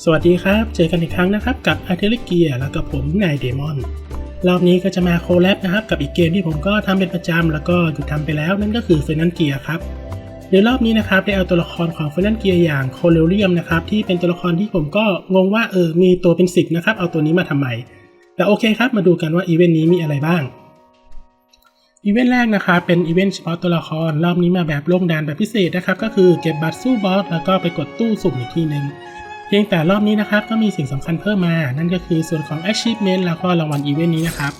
สวัสดีครับ เจอกันอีกครั้งนะครับกับ a r t i l l e r Gear แล้วกับผมนายเดมอนรอบนี้ก็จะมาโคแลบนะครับกับอีกเกมที่ผมก็ทำเป็นประจำแล้วก็หยุดทำไปแล้วนั่นก็คือ f e n a n Gear ครับในรอบนี้นะครับได้เอาตัวละครของ f e n a n Gear อย่างโคเลเรียมนะครับที่เป็นตัวละครที่ผมก็งงว่าเออมีตัวเป็นสิบนะครับเอาตัวนี้มาทำไมแต่โอเคครับมาดูกันว่าอีเวนต์นี้มีอะไรบ้างอีเวนต์แรกนะครับเป็นอีเวนต์เฉพาะตัวละครรอบนี้มาแบบลงดานแบบพิเศษนะครับก็คือเก็บบัตรสู้บอสแล้วก็ไปกดตู้สุ่มอีกทีหนึ่ง พียงแต่รอบนี้นะครับก็มีสิ่งสำคัญเพิ่มมา นั่นก็คือส่วนของ achievement แล้วก็รางวัลอีเวนต์นี้นะครับ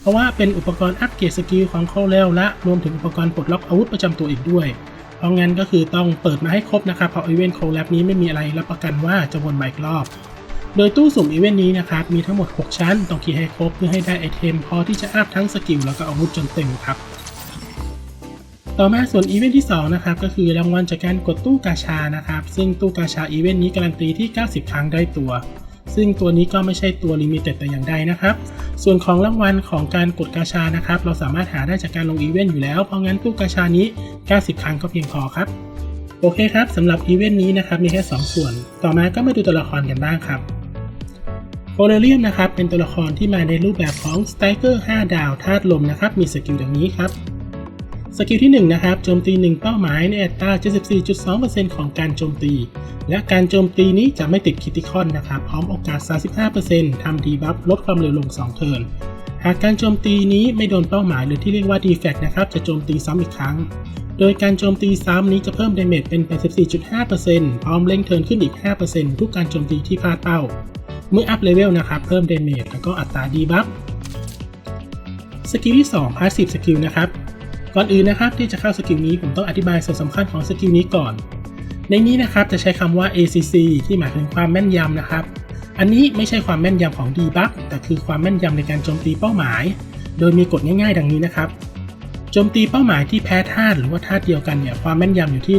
เพราะว่าเป็นอุปกรณ์อัปเกรดสกิลของโคเลลและรวมถึงอุปกรณ์ปลดล็อกอาวุธประจำตัวอีกด้วย เพราะงั้นก็คือต้องเปิดมาให้ครบนะครับ เพราะอีเวนต์โคแลบนี้ไม่มีอะไรรับประกันว่าจะวนมาอีกรอบ โดยตู้สุ่มอีเวนต์นี้นะครับมีทั้งหมด 6 ชั้น ต้องคีย์ให้ครบเพื่อให้ได้ไอเทมพอที่จะอัพทั้งสกิลแล้วก็อาวุธจนเต็มครับ ต่อมาส่วนอีเวนต์ที่2นะครับก็คือรางวัลจากการกดตู้กาชานะครับซึ่งตู้กาชาอีเวนต์นี้การันตีที่ 90 ครั้งได้ตัว ซึ่งตัวนี้ก็ไม่ใช่ตัวลิมิเต็ดแต่อย่างใดนะครับ ส่วนของรางวัลของการกดกาชานะครับเราสามารถหาได้จากการลงอีเวนต์อยู่แล้ว เพราะงั้นตู้กาชานี้ 90 ครั้งก็เพียงพอครับ โอเคครับสำหรับอีเวนต์นี้นะครับมีแค่ 2 ส่วน ต่อมาก็มาดูตัวละครกันบ้างครับโอเรเลียมนะครับเป็นตัวละครที่มาในรูปแบบของสไตเกอร์5ดาวธาตุลมนะครับมีสกิลดังนี้ครับ สกิลที่ 1 นะครับ โจมตี 1 เป้าหมายในอัตรา 74.2%ของการโจมตี และการโจมตีนี้จะไม่ติดคิติคอนนะครับ พร้อมโอกาส 35%ทำดีบัฟลดความเร็วลง 2 เทิร์น หากการโจมตีนี้ไม่โดนเป้าหมายหรือที่เรียกว่า defect นะครับ จะโจมตีซ้ำอีกครั้ง โดยการโจมตีซ้ำนี้จะเพิ่มเดเมจเป็น 84.5%พร้อมเร่งเทิร์นขึ้นอีก 5%ทุกการโจมตีที่พลาดเป้า เมื่ออัพเลเวลนะครับ เพิ่มเดเมจแล้วก็อัตราดีบัฟ สกิลที่2 Passive Skill นะครับ ก่อนอื่นนะครับที่จะเข้าสกิลนี้ผมต้องอธิบายส่วนสำคัญของสกิลนี้ก่อน ในนี้นะครับจะใช้คำว่า ACC ที่หมายถึงความแม่นยำนะครับ อันนี้ไม่ใช่ความแม่นยำของ Debug แต่คือความแม่นยำในการโจมตีเป้าหมาย โดยมีกฎง่ายๆ ดังนี้นะครับโจมตีเป้าหมายที่แพ้ธาตุหรือว่าธาตุเดียวกันเนี่ยความแม่นยำอยู่ที่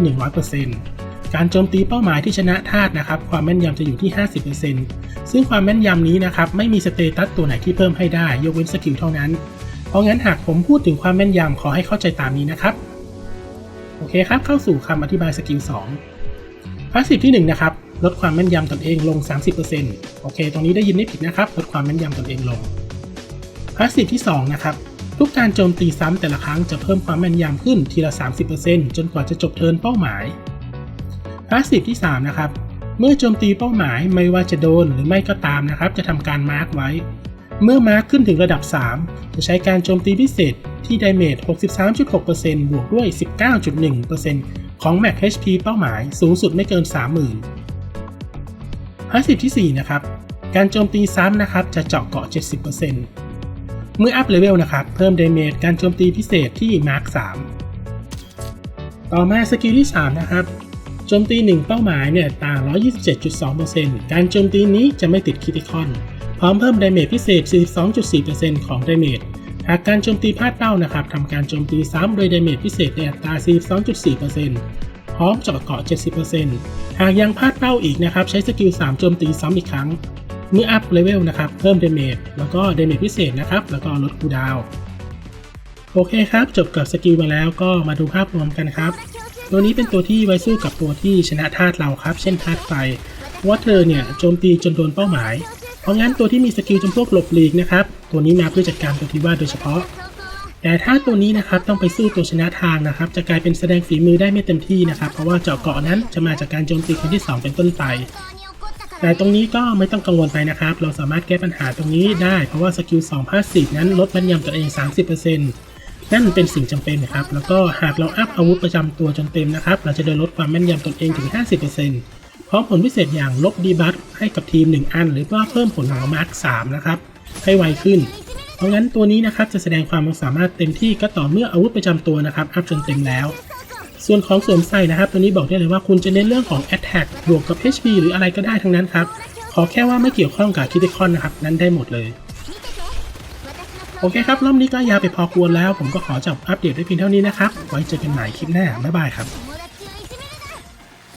100%การโจมตีเป้าหมายที่ชนะธาตุนะครับความแม่นยำจะอยู่ที่ 50%ซึ่งความแม่นยำนี้นะครับไม่มีสเตตัสตัวไหนที่เพิ่มให้ได้ยกเว้นสกิลเท่านั้น เพราะงั้นหากผมพูดถึงความแม่นยำขอให้เข้าใจตามนี้นะครับ โอเคครับ เข้าสู่คำอธิบายสกิล2พาสซีฟที่ 1 นะครับ ลดความแม่นยำตนเองลง 30%โอเค ตรงนี้ได้ยินไม่ผิดนะครับ ลดความแม่นยำตนเองลงพาสซีฟที่ 2 นะครับ ทุกการโจมตีซ้ำแต่ละครั้งจะเพิ่มความแม่นยำขึ้นทีละ 30%จนกว่าจะจบเทิร์นเป้าหมายพาสซีฟที่ 3 นะครับ เมื่อโจมตีเป้าหมายไม่ว่าจะโดนหรือไม่ก็ตามนะครับ จะทำการมาร์กไว้ เมื่อมาร์คขึ้นถึงระดับ 3 จะใช้การโจมตีพิเศษที่ไดเมจ 63.6%บวกด้วย 19.1%ของ Max HP เป้าหมายสูงสุดไม่เกิน 30,000 50 ที่ 4 นะครับ การโจมตีซ้ำนะครับจะเจาะเกาะ 70%เมื่ออัพเลเวลนะครับ เพิ่มไดเมจการโจมตีพิเศษที่มาร์ค 3 ต่อมาสกิลที่ 3 นะครับโจมตี 1 เป้าหมายเนี่ยต่าง 127.2%การโจมตีนี้จะไม่ติดคิติคอน พร้อมเพิ่มดาเมจพิเศษ 42.4%ของดาเมจหากการโจมตีพลาดเป้านะครับทำการโจมตีซ้ำโดยดาเมจพิเศษในอัตรา 42.4%พร้อมเจาะเกาะ 70%หากยังพลาดเป้าอีกนะครับใช้สกิล 3 โจมตีซ้ำอีกครั้ง เมื่ออัพเลเวลนะครับเพิ่มดาเมจแล้วก็ดาเมจพิเศษนะครับแล้วก็ลดคูดาวโอเคครับ จบกับสกิลมาแล้วก็มาดูภาพรวมกันครับ ตัวนี้เป็นตัวที่ไว้สู้กับตัวที่ชนะธาตุเราครับ เช่นธาตุไฟว่าเธอเนี่ยโจมตีจนโดนเป้าหมาย เพราะงั้นตัวที่มีสกิลจำพวกหลบหลีกนะครับ ตัวนี้มาเพื่อจัดการตัวที่ว่าโดยเฉพาะ แต่ถ้าตัวนี้นะครับต้องไปสู้ตัวชนะทางนะครับ จะกลายเป็นแสดงฝีมือได้ไม่เต็มที่นะครับ เพราะว่าเจาะเกาะนั้นจะมาจากการโจมตีคนที่ 2 เป็นต้นไป แต่ตรงนี้ก็ไม่ต้องกังวลไปนะครับ เราสามารถแก้ปัญหาตรงนี้ได้ เพราะว่าสกิล2พาสซีฟนั้นลดแม่นยำตัวเอง 30%นั่นเป็นสิ่งจำเป็นครับ แล้วก็หากเราอัพอาวุธประจำตัวจนเต็มนะครับ เราจะได้ลดความแม่นยำตนเองถึง 50% พร้อมผลพิเศษอย่างลบดีบัฟให้กับทีม 1 อัน หรือว่าเพิ่มผลของมาร์ค3นะครับให้ไวขึ้น เพราะงั้นตัวนี้นะครับจะแสดงความสามารถเต็มที่ก็ต่อเมื่ออาวุธประจำตัวนะครับอัพจนเต็มแล้ว ส่วนของสวมใส่นะครับ ตัวนี้บอกได้เลยว่าคุณจะเน้นเรื่องของ Attack บวกกับ HP หรืออะไรก็ได้ทั้งนั้นครับขอแค่ว่าไม่เกี่ยวข้องกับคิติคอนนะครับนั้นได้หมดเลยโอเคครับรอบนี้ก็ยาวไปพอควรแล้ว ผมก็ขอจบอัปเดตไว้เพียงเท่านี้นะครับ ไว้เจอกันใหม่คลิปหน้า บ๊ายบายครับ